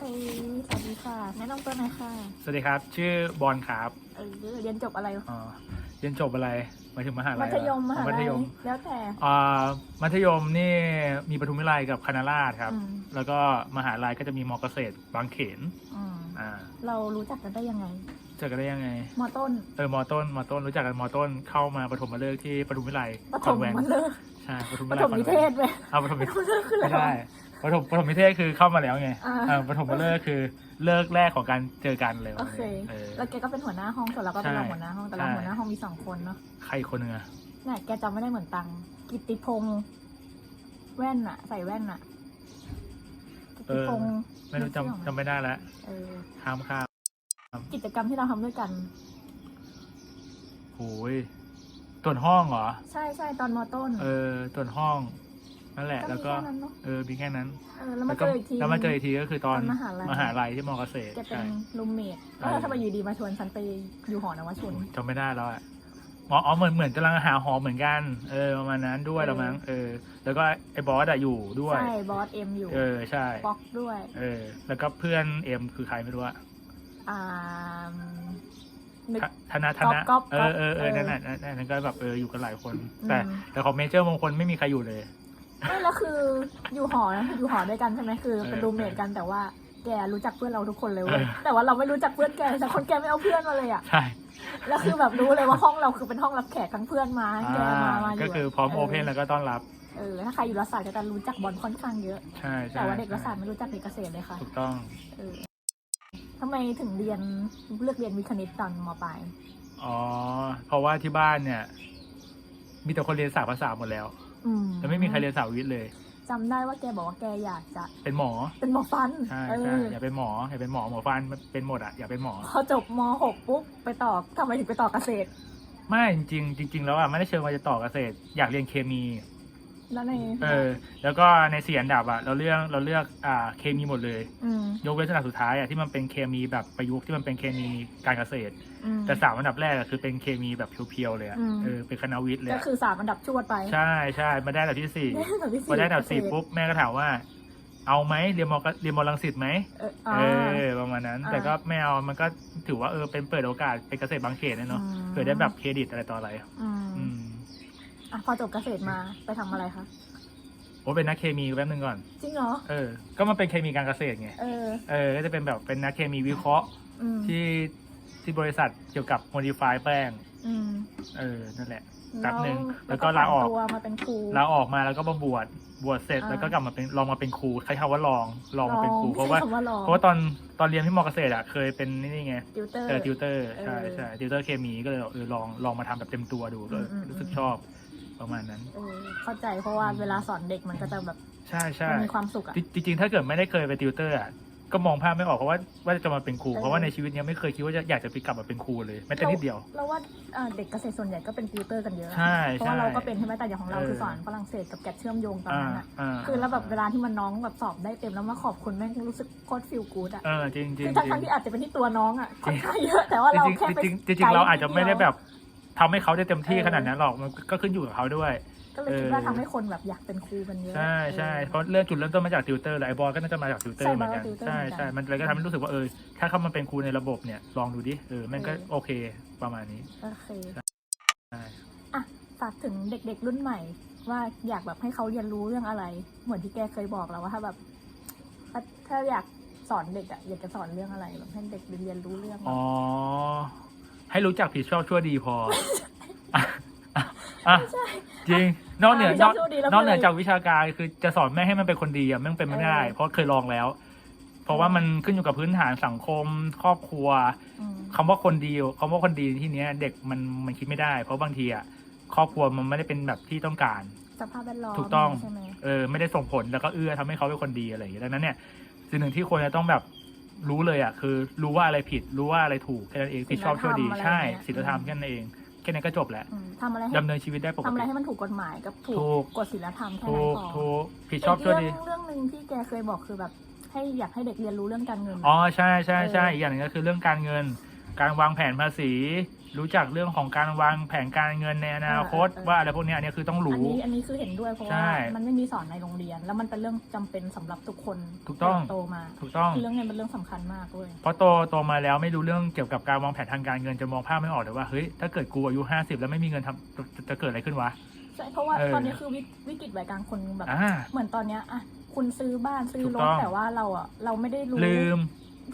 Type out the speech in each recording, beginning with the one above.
เคสวัสดีค่ะ แนะนำตัวหน่อยค่ะสวัสดีครับ ชื่อบอลครับเออเรียนจบอะไรอ๋อเรียนจบอะไรหมายถึงมหาลัมัยธยมมเหรอหามัลัธยยมแล้วแต่ อ่ามัธยมนี่มีปทุมวิไลกับคณะราษฎรครับ อืม แล้วก็มหาลัยก็จะมีมอเกษตรบางเขนอืมอ่าเรารู้จักกันได้ยังไงเจอกันได้ยังไงมอต้นเออมอต้นมอต้นรู้จักกันมอต้นเข้ามาปฐมฤกษ์ที่ปทุมวิไลปคฐอนมแวนต์มันเลิกใช่ปทุมปวิไลฐมนิเทศคอนแวนต์เว้ยเอาปฐมนิปฐมนิเทศคืออะไรไม่ได้ ปฐมปฐมนิเทศคือเข้ามาแล้วไงอ่าอ่าปฐมฤกษ์คือเลิกแรกของการเจอกันเลยโอเค เออ แล้วแกก็เป็นหัวหน้าห้องส่วนเราก็เป็นใช่รองหัวหน้าห้องแต่รองใช่ หัวหน้าห้องมีสองคนเนาะใครอีกคนนึงอะเนี่ยแกจำไม่ได้เหมือนตังกิตติพงษ์แว่นอะใส่แว่นอะกิตติพงษ์ไม่รู้จำจำไม่ได้แล้วเออข้ามข้ามกิจกรรมที่เราทำด้วยกัน โอ้ยตรวจห้องเหรอ ใช่ใช่ตอนมอต้น เออตรวจห้อง นั่นแหละก็แล้วมีก็แค่นั้นเนอะเออมีแค่นั้น เออแล้วมาก็เจออีกที แล้วมาเจออีกทีก็คือตอนตอนมหาลัย มหาลัยที่มอเกษตรแกเป็ใช่ นรูมเมทเออ แล้วทำไมอยู่ดีมาชวนฉันไปอยู่หอนวชน จำไม่ได้แล้วอะอ๋ออ๋อเหมือนเหมือนกำลังหาหอเหมือนกัน เออประมาณนั้นด้วยเออแล้วมั้งเออ แล้วก็ไอ้บอสอะอยู่ด้วย ใช่บอสเอ็มอยู่เออใช่ ป๊อกด้วย เออ แล้วก็เพื่อนเอ็มคือใครไม่รู้อะอ่านึก ธธนาธนะก๊อฟก๊เออฟอเออเอเอออนั่นน่ะนั่นนั่นนั่นก็แบบเอออยู่กันหลายคน แต่อืม แต่ของเมเจอร์บางคนไม่มีใครอยู่เลย ไม่แล้วคืออยู่หอนะอยู่หอด้วยกันใช่ไหมคือเป็นเออรูมเมทกันแต่ว่าแกรู้จักเพื่อนเราทุกคนเลยเว้ยเออ แต่ว่าเราไม่รู้จักเพื่อนแกแต่คนแกไม่เอาเพื่อนมาเลยอะใช่แล้วคือแบบรู้เลยว่าห้องเราคือเป็นห้องรับแขกทั้งเพื่อนมาแกมา มาอยู่ก็คือพร้อมโอเพนแล้วก็ต้อนรับ เออถ้าใครอยู่รัฐศาสตร์ก็จะรู้จักบอลค่อนข้างเยอะ ใช่ใช่แต่ว่าเด็กรัฐศาสตร์ไม่รู้จักเด็กเกษตรเลยค่ะถูกต้อง เออทำไมถึงเรียนเลือกเรียนวิทย์คณิตตอนมปลายอ๋อ เพราะว่าที่บ้านเนี่ย มีแต่คนเรียนสายภาษาหมดแล้ว อืมแล้วไม่มีใครเรียนสายวิทย์เลย จำได้ว่าแกบอกว่าแกอยากจะเป็นหมอเป็นหมอฟันใช่เอใช่ออย่าเป็นหมออย่าเป็นหมอหมอฟันเป็นหมดอะอย่าเป็นหมอ พอจบม .6 ปุ๊บไปต่อทำไมถึงไปต่อเกษตร ไม่จริงๆจริง ๆ แล้วอะไม่ได้เชิงว่าจะต่อเกษตร อยากเรียนเคมี แล้วในเออ แล้วก็ในสี่อันดับอะเราเลือกเราเลือกอ่าเคมีหมดเลย อืมยกเว้นอันดับสุดท้ายอะที่มันเป็นเคมีแบบประยุกต์ที่มันเป็นเคมีการเกษตร อืม แต่สามอันดับแรกอะคือเป็นเคมีแบบเพียวๆเลยอะอืม เออเป็นคณะวิทย์เลยก็อะคือสามอันดับชวดไปใช่ใช่มาได้อันดับที่สี่ได้อันดับที่พอได้อันดับสี่เกษตรปุ๊บแม่ก็ถามว่า เอาไหมเรียนมอเรียนมอลังสิตไหม เออเออ่าอประมาณนั้น อ่าแต่ก็ไม่เอามันก็ถือว่าเออเป็นเปิดโอกาสเป็นเกษตรบางเขตนะเนาะอืม เผื่อได้แบบเครดิตอะไรต่ออะไร อืม อืม อะพอจบเกษตรมาไปทำอะไรคะ โอ้เป็นนักเคมีแป๊บนึงก่อน จริงเหรอ เออ ก็มันเป็นเคมีการเกษตรไง เออ เออ ก็จะเป็นแบบเป็นนักเคมีวิเคราะห์อืมที่ที่บริษัทเกี่ยวกับโมดิฟายแป้ง อืมเออ นั่นแหละ แป๊บหนึ่งแล้แล้ววก็ลาออก ตัวมาเป็นครู ลาออกมาแล้วก็มาบวช บวชเสร็จอ่า แล้วก็กลับมาเป็นลองมาเป็นครูใช้คำว่าลอง ลองมาเป็นครูเพลองราะว่าใช้คำว่าลองเพราะว่าตอนตอนเรียนที่มอเกษตรอะเคยเป็นนี่ไง ติวเตอร์ เออติวเตอร์ใช่เออใช่ติวเตอร์เคมีก็เลยเออลองลองมาทำแบบเต็มตัวดูก็อืมอืม รู้สึกชอบ ประมาณนั้น เออเข้าใจเพราะว่าเวลาสอนเด็กมันก็จะแบบใช่ใช่มันมีความสุขอะ จริงๆถ้าเกิดไม่ได้เคยไปติวเตอร์อะก็มองภาพไม่ออกเพราะว่าว่าจะมาเป็นครู เออ เพราะว่าในชีวิตเนี้ยไม่เคยคิดว่าจะอยากจะไปกลับมาเป็นครูเลยแม้แต่นิดเดียว เราว่าเอ่อเด็กเกษตรส่วนใหญ่ก็เป็นติวเตอร์กันเยอะ ใช่เพราะว่าใช่เราก็เป็นใช่ไหมแต่อย่างของเราเออคือสอนฝรั่งเศสกับแกดเชื่อมโยงตอนอ่านั้นอะอ่าคือแล้วแบบเวลาที่มันน้องแบบสอบได้เต็มแล้วมาขอบคุณแม่งรู้สึกโคตรฟิลกูดอะเออจริงจริงคือจทั้งริงทั้งที่อาจจะเป็นที่ตัวน้องอะค่อนข้างเยอะแต่ว่าเราจริงแค่ไปจริงจริงจริงเราอาจจะไม่ได้แบบก ทำให้เขาได้เต็มที่เออขนาดนั้นหรอกมันก็ขึ้นอยู่กับเขาด้วย ก็เลยคิดว่าเออทำให้คนแบบอยากเป็นครูกันเยอะ ใช่ใช่ออเพราะเริ่มจุดเริ่มต้นมาจากติวเตอร์เลยไอ้บอลก็น่าจะมาจากติวเตอใช่ร์เหมือนกันมาจากติวเตอร์ใช่เหมือนกัน ใช่มันเลยก็ทำให้รู้สึกว่าเออถ้าเขามาเป็นครูในระบบเนี่ยลองดูดิเออแม่งก็เออโอเคประมาณนี้โอเคใช่อะฝากถึงเด็กๆรุ่นใหม่ ว่าอยากแบบให้เขาเรียนรู้เรื่องอะไร เหมือนที่แกเคยบอกแล้วว่าถ้าแบบถ้าถ้าอยากสอนเด็กอะอยากจะสอนเรื่องอะไรแบบให้เด็กเรียนรู้เรื่อง อ๋อ ให้รู้จักผิดชอบชั่วดีพออะอะอะจริง นอกเหนือนอกนอกเหนือจากวิชาการคือจะสอนแม่ให้มันเป็นคนดีอะแม่งเป็นไม่ได้เพราะเคยลองแล้ว เพราะว่ามันขึ้นอยู่กับพื้นฐานสังคม ครอบครัว อืม คำว่าคนดีคำว่าคนดีที่เนี้ย เด็กมันมันคิดไม่ได้ เพราะบางทีอะครอบครัวมันไม่ได้เป็นแบบที่ต้องการ สภาพแวดล้อมถูกต้อง ใช่ไหมเออไม่ได้ส่งผลแล้วก็เอื้อทำให้เขาเป็นคนดีอะไรอย่างเงี้ยดังนั้นเนี่ยสิ่งหนึ่งที่ควรจะต้องแบบ รู้เลยอะคือ รู้ว่าอะไรผิด รู้ว่าอะไรถูกแค่นั้นเองผิดชอบชั่วดีใช่ศีลธรรมแค่นั้นเองแค่นั้นก็จบแล้วอืมทำอะไรให้ดำเนินชีวิตได้ปกทำอะไรติ ให้มันถูกกฎหมายกับถูถูก กกฎศีลธรรมแค่ถูนั้นกพอถูกผิดชอบชั่วดีเรื่องเรื่องหนึ่งที่แกเคยบอกคือแบบ ให้อยากให้เด็กเรียนรู้เรื่องการเงิน อ๋อใช่ใช่ใช่เอออี อีกอย่างหนึ่งก็คือเรื่องการเงิน การวางแผนภาษี รู้จักเรื่องของการวางแผนการเงินในอนาคตเออเออว่าอะไรพวกเนี้ยอันเนี้ยคือต้องอันรู้ นี้อันนี้คือเห็นด้วยเพราะใช่ว่ามันไม่มีสอนในโรงเรียน แล้วมันเป็นเรื่องจำเป็นสำหรับทุกคนถูกต้อง เติบโตมาถูกต้อง คือเรื่องเงินเป็นเรื่องสำคัญมากด้วยเพราะโตโตมาแล้วไม่รู้เรื่องเกี่ยวกับการวางแผนทางการเงินจะมองภาพไม่ออกเลยว่าเฮ้ยถ้าเกิดกูอายุห้าสิบแล้วไม่มีเงินทำจะจะจะเกิดอะไรขึ้นวะ ใช่เพราะว่าเออ ตอนนี้คือวิวิกฤตวัยกลางคนแบบ อ่า เหมือนตอนเนี้ยอะคุณซื้อบ้านซื้อถูกรต้ถอง แต่ว่าเราอะเราไม่ได้รู้ลืม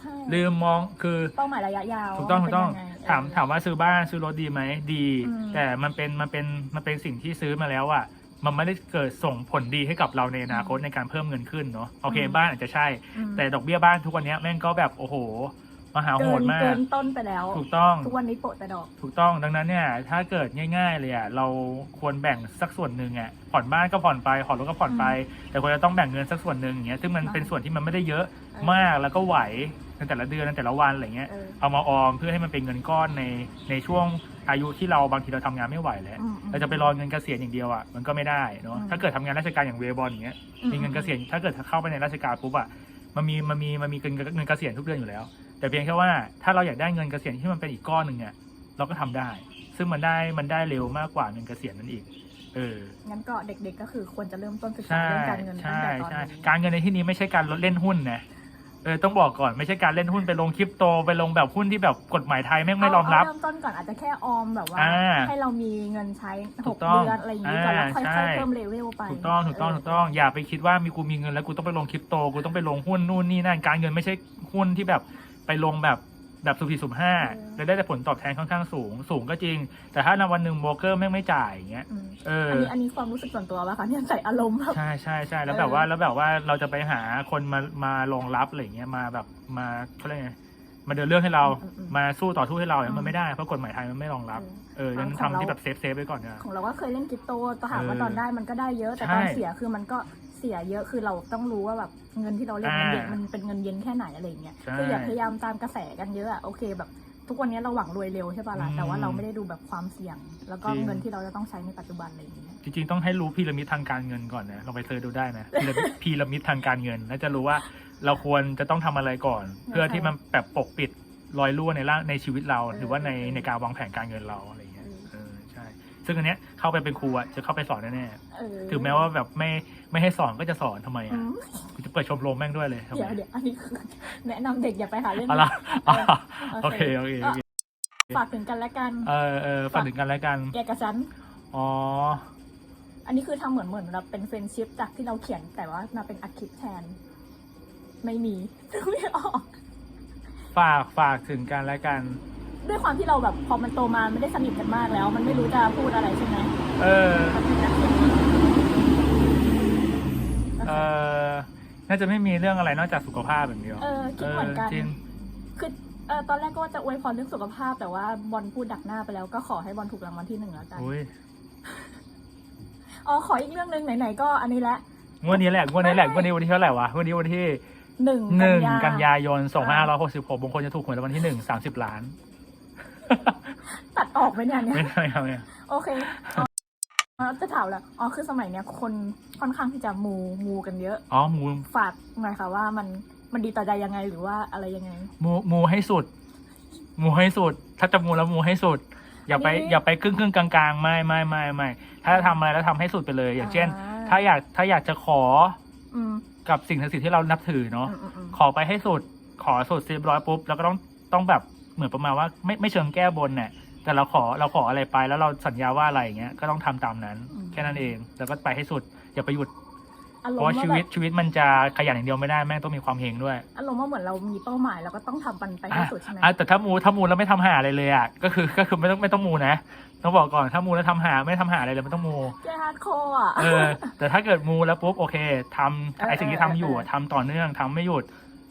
ใช่ลืมมองคือ เป้าหมายระยะยาวถูกต้องถูว่กต้องเป็นยัไถามเออถามว่าซื้อบ้านซื้อรถดีไหมดี อืม แต่มันเป็นมันเป็นมันเป็นสิ่งที่ซื้อมาแล้วอะมันไม่ได้เกิดส่งผลดีให้กับเราในอนาคตในการเพิ่มเงินขึ้นเนาะโอเคอืมบ้านอาจจะใช่ อืมแต่ดอกเบี้ยบ้านทุกวันเนี้ยแม่งก็แบบโอ้โห มหาโหเกิดนมาเกิกนต้นไปแล้ว ถูกต้องทุกวันนี้โปะแต่ดอก ถูกต้องดังนั้นเนี่ย ถ้าเกิดง่าย ๆ เลยอะเราควรแบ่งสักส่วนหนึ่งอะผ่อนบ้านก็ผ่อนไปผ่อนรถก็ผ่อนไป แต่ควรจะต้องแบ่งเงินสักส่วนหนึ่งอย่างเงี้ยซึ่งมันอ่าเป็นส่วนที่มันไม่ได้เยอะเออมากแล้วก็ไหวในแต่ละเดือนในแต่ละวันอะไรเงี้ยเออ เอามาออมเพื่อให้มันเป็นเงินก้อนในในช่วงอายุที่เราบางทีเราทำงานไม่ไหวแล้ว อืมอืม เราจะไปรอเงินเกษียณอย่างเดียวอะมันก็ไม่ได้เนาะอืมถ้าเกิดทำงานราชการอย่างเวบอลอย่างเงี้ยอืมมีเงินเกษียณถ้าเกิดเข้าไปในราชการปุ๊บอะมันมีมันมีมันมีเงินเงินเกษียณทุกเดือนอยู่แล้ว แต่เพียงแค่ว่าถ้าเราอยากได้เงินเกษียณที่มันเป็นอีกก้อนหนึ่งเนี่ยเราก็ทำได้ ซึ่งมันได้มันได้เร็วมากกว่าเงินเกษียณนั่นอีกเอองั้นก็เด็กๆก็คือควรจะเริ่มต้นศึกษาใช่เรื่องการเงินตั้งใช่แต่ตอนใช่นี้การเงินในที่นี้ไม่ใช่การลดเล่นหุ้นนะเออต้องบอกก่อนไม่ใช่การเล่นหุ้นไปลงคริปโตไปลงแบบหุ้นที่แบบกฎหมายไทยแม่งไม่รองรับเาเริ่มต้นก่อนอาจจะแค่ออมแบบว่าอ่าให้เรามีเงินใช้ถูหกกต้องเดือนอะไรอย่างนี้ก่อนแล้วอ่าค่ใช่อยๆเพิ่มเลเวลไปถูกต้องถูกต้องเถูกต้องอย่าไปคิดว่ามีกูมีเงินแล้วกูต้องไปลงคริปโตกูต้องไปลงหุ้นนู่นนี่นั่นการเงินไม่ใช่หุ้นที่แบบ ไปลงแบบแบบสุขีสุ่มห้าเออแล้วได้แต่ผลตอบแทนค่อนข้างสูง สูงก็จริง แต่ถ้าในวันหนึ่งโบรกเกอร์แม่งไม่จ่ายอย่างเงี้ยอืมเออ อันนี้อันนี้ความรู้สึกส่วนตัวป่ะคะเนี่ยใส่อารมณ์แบบใช่ใช่ใช่แล้วเออแบบว่าแล้วแบบว่าเราจะไปหาคนมามารองรับอะไรเงี้ยมาแบบมาเขาเรียกไงมาเดินเรื่องให้เราอืมอืมมาสู้ต่อสู้ให้เราเนี่ยอืมมันไม่ได้เพราะกฎหมายไทยมันไม่รองรับ เออดังนั้นของเราทำที่แบบเซฟเซฟไว้ก่อนเนี่ยของเราก็เคยเล่นคริปโตแต่ถามว่าเออตอนได้มันก็ได้เยอะแต่ใช่ตอนเสียคือมันก็ เสียเยอะคือเราต้องรู้ว่าแบบเงินที่เราเล่นมันเย็นอ่ามัมันเป็นเงินเย็นแค่ไหนอะไรอย่างเงี้ยใช่คืออย่าพยายามตามกระแสกันเยอะอะโอเคแบบ ทุกวันนี้เราหวังรวยเร็วใช่ป่ะล่ะอืมแต่ว่าเราไม่ได้ดูแบบความเสี่ยง แล้วก็จริง เงินที่เราจะต้องใช้ในปัจจุบันอะไรอย่างเงี้ยจริงๆ ต้องให้รู้พีระมิดทางการเงินก่อนนะลองไปเซิร์ชดูได้นะพีระมิดพีระมิดทางการเงิน แล้วจะรู้ว่าเราควรจะต้องทำอะไรก่อน เพื่อที่มันแบบปกปิดรอยรั่วในร่างในชีวิตเรา หรือว่าในในการวางแผนการเงินเราอะไร ซึ่งอันเนี้ยเข้าไปเป็นครูอะจะเข้าไปสอนแน่เออๆถึงแม้ว่าแบบไม่ไม่ให้สอนก็จะสอนทำไมอือะมกูจะเปิดชมรมแม่งด้วยเลยทำไมเดี๋ยวเดี๋ยวอันนี้คือแนะนำเด็กอย่าไปหาเล่น เอาละเออโอเค โอเคโอเคฝากถึงกันและกัน เออเออฝันถึงกันแล้วกันแกกับฉัน อ๋อ อันนี้คือทำเหมือนเหมือนเราเป็นเฟรนชิพจากที่เราเขียนแต่ว่ามาเป็นอัดคลิปแทน ไม่มี ไม่ออก ฝากฝากถึงกันแล้วกัน ด้วยความที่เราแบบพอมันโตมาไม่ได้สนิทกันมากแล้ว มันไม่รู้จะพูดอะไรใช่ไหมเออแป๊บนึงนะเออน่าจะไม่มีเรื่องอะไรนอกจากสุขภาพอย่างเดียวเออคิดเหมือนกันจริงคือเออตอนแรกก็ว่าจะอวยพรเรื่องสุขภาพ แต่ว่าบอลพูดดักหน้าไปแล้วก็ขอให้บอลถูกรางวัลที่หนึ่งแล้วกันอุ้ยอ๋อขออีกเรื่องหนึ่งไหนๆก็อันนี้แหละงวดนี้แหละงวดนี้แหละไม่งวดนี้วันที่เท่าไหร่วะงวดนี้วันที่หนึ่งหนึ่งกักันนยายายนสองพันห้าร้อยหกสิบหกบางคนจะถูกหวยรางวัลที่หนึ่งสามสิบล้าน ตัดออกไปเนี่ยเนี่ย ไม่ได้ครับเนี่ย โอเคอ๋ออ๋อจะถามแล้วอ๋อ คือสมัยเนี้ยคนค่อนข้างที่จะมูมูกันเยอะ อ๋อหมูฝากหน่อยค่ะว่ามันมันดีต่อใจยังไงหรือว่าอะไรยังไงหมูหมูให้สุดหมูให้สุด ถ้าจะหมูแล้วหมูให้สุด อย่าไป อันนี้อย่าไปครึ่งครึ่งกลางกลางๆไม่ไม่ไม่ไม่ถ้าจะทำอะไรแล้วทำให้สุดไปเลย อย่างเช่น อ่า ถ้าอยากถ้าอยากจะขออืมกับสิ่งศักดิ์สิทธิ์ที่เรานับถือเนาะ อืมอืมอืมขอไปให้สุด ขอสุดเรียบร้อยปุ๊บ แล้วก็ต้องต้องแบบ เหมือนประมาณว่าไม่ไม่เชิงแก้บนเนี่ยแต่เราขอเราขออะไรไปแล้วเราสัญญาว่าอะไรอย่างเงี้ยก็ต้องทำตามนั้นแค่นั้นเองแล้วก็ไปให้สุดอย่าไปหยุดอารเพมราะณ์ว่าว่าชีแบวิตบชีวิตมันจะขยันอย่างเดียวไม่ได้แม่งต้องมีความเฮงด้วยอารมณ์ว่าเหมือนเรามีเป้าหมายเราก็ต้องทำมันไปให้สุดใช่ไหมอะแต่ถ้ามูถ้ามูแล้วไม่ทำหาอะไรเลยอะก็คือก็คือไม่ต้องไม่ต้องมูนะต้องบอกก่อนถ้ามูแล้วทำหาไม่ทำหาอะไรเลยไม่ต้องมู แกฮาร์ดคอร์อะ เออแต่ถ้าเกิดมูแล้วปุ๊บโอเคทำเออไอสิ่งที่ทำอยู่อะเออทำต่อเนื่องทำไม่หยุด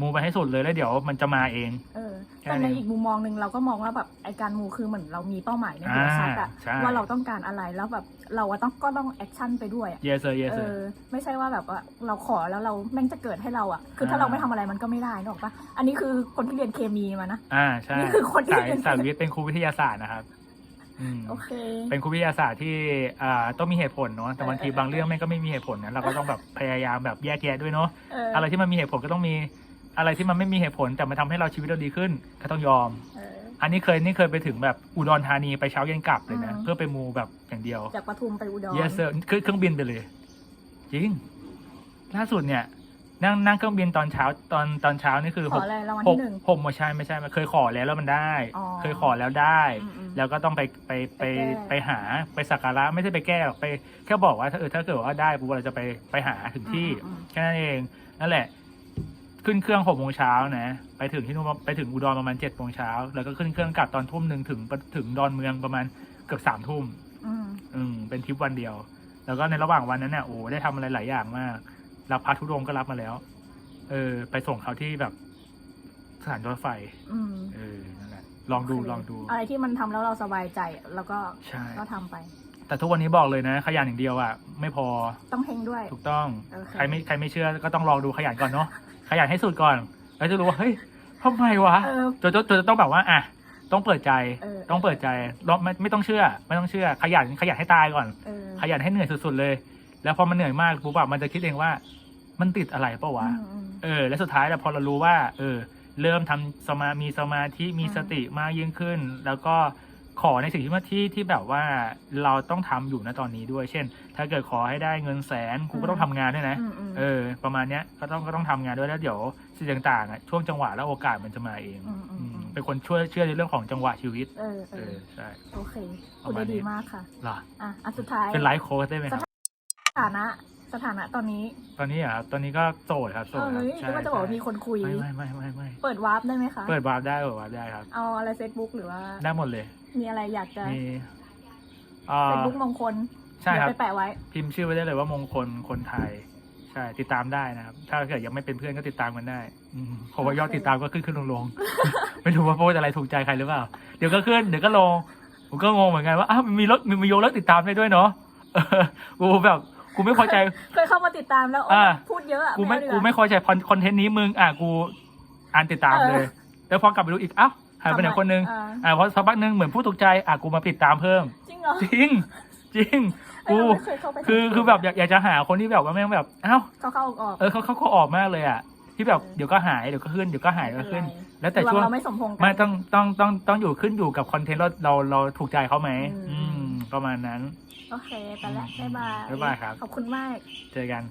มูไปให้สุดเลยแล้วเดี๋ยวมันจะมาเอง เออแค่แต่นั้ในนอีกมุมมองหนึ่งเราก็มองว่าแบบไอการมูคือเหมือนเรามีเป้าหมายในหัวชัดอะอ่าใช่ว่าเราต้องการอะไรแล้วแบบเราอะต้องก็ต้องแอคชั่นไปด้วยอะ yes sir yes เอ sir อไม่ใช่ว่าแบบว่าเราขอแล้วเราแม่งจะเกิดให้เราอะคือถ้าเราไม่ทำอะไรมันก็ไม่ได้นึกออกปะอันนี้คือคนที่เรียนเคมีมานะอ่าใช่นี่คือคนที่สายเรียนสายวิทย์เป็นครูวิทยาศาสตร์นะครับอืมโอเค เป็นครูวิทยาศาสตร์ที่อ่าต้องมีเหตุผลเนาะแต่บางทีเออเออบางเรื่องแม่งก็ไม่มีเหตุผลนะเราก็ต้องแบบพยายามแบบแยกแยะด้วยเนาะเอออะไรที่มันมีเหตุผลก็ต้องมี อะไรที่มันไม่มีเหตุผลแต่มันทำให้เราชีวิตเราดีขึ้น ก็ต้องยอม เออ อันนี้เคยนี่เคยไปถึงแบบอุดรธานีไปเช้าเย็นกลับเลยนะ อืม เพื่อไปมูแบบอย่างเดียว จากปทุมไปอุดร yes sir ขึ้นเครื่องบินไปเลย จริง ล่าสุดเนี่ย นั่งนั่งเครื่องบินตอนเช้าตอนตอนเช้านี่คือขหอกอะไรรางวัลหกที่หนึ่ง หกโมงใช่ไม่ใช่มันเคยขอแล้วแล้วมันได้ อ๋อเคยขอแล้วได้ อืมอืมแล้วก็ต้องไปไปไปไปแก้ ไปหาไปสักการะไม่ใช่ไปแก้หรอกไปแค่บอกว่าถ้าเออถ้าเกิดว่าได้ปุ๊บเราจะไปไปหาถึงที่อืมอืม แค่นั้นเองนั่นแหละ ขึ้นเครื่องหกโมงเช้านะไปถึงที่นู่นไปถึงอุดรประมาณเจ็ดโมงเช้าแล้วก็ขึ้นเครื่องกลับตอนทุ่มหนึ่งถึงถึงดอนเมืองประมาณเกือบสามทุ่มอืมอืมเป็นทริปวันเดียว แล้วก็ในระหว่างวันนั้นเนี่ยโอ้ได้ทำอะไรหลายอย่างมากรับพระธุดงค์ก็รับมาแล้ว เออ ไปส่งเขาที่แบบสถานรถไฟอืมเออนั่นแหละลองดูลองดู อะไรที่มันทำแล้วเราสบายใจแล้วก็ใช่ก็ทำไป แต่ทุกวันนี้บอกเลยนะ ขยันอย่างเดียวอะ ไม่พอต้องเฮงด้วย ถูกต้องโอเคใครไม่ใครไม่เชื่อก็ต้องลองดูขยันก่อนเนาะ ขยันให้สุดก่อน แล้วจะรู้ว่าเฮ้ยทำไมวะเออจะจะจะต้องแบบว่า อะ ต้องเปิดใจ เออ ต้องเปิดใจลองไม่ไม่ต้องเชื่อ ไม่ต้องเชื่อ ขยันขยันให้ตายก่อน เออขยันให้เหนื่อยสุดๆเลย แล้วพอมันเหนื่อยมากปุ๊บแบบมันจะคิดเองว่า มันติดอะไรเปล่าวะ อืมอืมเออแล้วสุดท้ายแล้วพอเรารู้ว่า เออ เริ่มทำสมามีสมาธิมีอืม สติมากยิ่งขึ้น แล้วก็ ขอในสิ่งที่ว่าที่ที่แบบว่าเราต้องทำอยู่ณตอนนี้ด้วย เช่น ถ้าเกิดขอให้ได้เงินแสนกูก็ต้องทำงานด้วยนะอืมอืมเออ ประมาณเนี้ยก็ต้องก็ต้องทำงานด้วยแล้วเดี๋ยวสิ่งต่างๆอะช่วงจังหวะและโอกาสมันจะมาเองอืมอืมอืมอืมเป็นคนช่วยเชื่อในเรื่องของจังหวะชีวิต เออเอเอออใช่โอเคปคุระณมาณได้ดีนี้มากค่ะเหรออะอันสุดท้ายเป็นไลฟ์โค้ชได้ไหมครับสถานะ สถานะตอนนี้ตอนนี้อะครับตอนนี้ก็โสดครับโสเอดอครับเฮ้ยใช่นึกว่าจะบอกว่ามีคนคุย ไม่ไม่ไม่ไม่ไม่เปิดวาร์ปได้ไหมคะ เปิดวาร์ปได้เปิดวาร์ปได้ครับ เอาอะไรเฟซบุ๊กหรือว่า ได้หมดเลยมีอะไรอยากจะมีอ่าเฟซบุ๊กมงคลใช่ครับ เดี๋ยวไปแปะไว้ พิมพ์ชื่อไว้ได้เลยว่ามงคลคนไทย ใช่ติดตามได้นะครับ ถ้าเกิดยังไม่เป็นเพื่อนก็ติดตามกันได้อืมเพราะว่ายอดโอเคติดตามก็ขึ้นขึ้นลงลง ไม่รู้ว่าโพสต์อะไรถูกใจใครหรือเปล่า เดี๋ยวก็ขึ้นเดี๋ยวก็ลง ผมก็งงเหมือนกันว่าอ้าวมันมีรถมีมีโยกเลิกติดตามได้ด้วยเนาะเออกูแบบ กูไม่พอใจ เคยเข้ามาติดตามแล้วโอ๊ยอ่า พูดเยอะอะกูไม่เอาดีกูว่า ไม่พอใจคอนคอนเทนต์นี้มึงอะกูอ่านติดตามเลยเออแล้วพอกลับไปดูอีกอ้าวหายไปไหนคนนึงอ่า อ่าพอสักพักนึงเหมือนผู้ถูกใจอะกูมาติดตามเพิ่ม จริงเหรอจริง จริงเอ้ยกู เราไม่เคยเข้าไปคือคือแบบอยากอยากจะหาคนที่แบบว่าแม่งแบบเอ้าเข้าเข้าออกเออเขาเขาเขาออกมากเลยอะ ที่แบบเออเดี๋ยวก็หายเดี๋ยวก็ขึ้นเดี๋ยวก็หายไม่เดี๋ยวเป็ก็นขึ้นไรแล้วแต่ช่วง เราไม่สมพงษ์กัไม่ต้องต้องต้องต้องอยู่ขึ้นอยู่กับคอนเทนต์เราเราเราถูกใจเขาไหมอืม อืมประมาณนั้น โอเค ไปละบ๊ายบาย บ๊ายบายครับ ขอบคุณมาก เจอกัน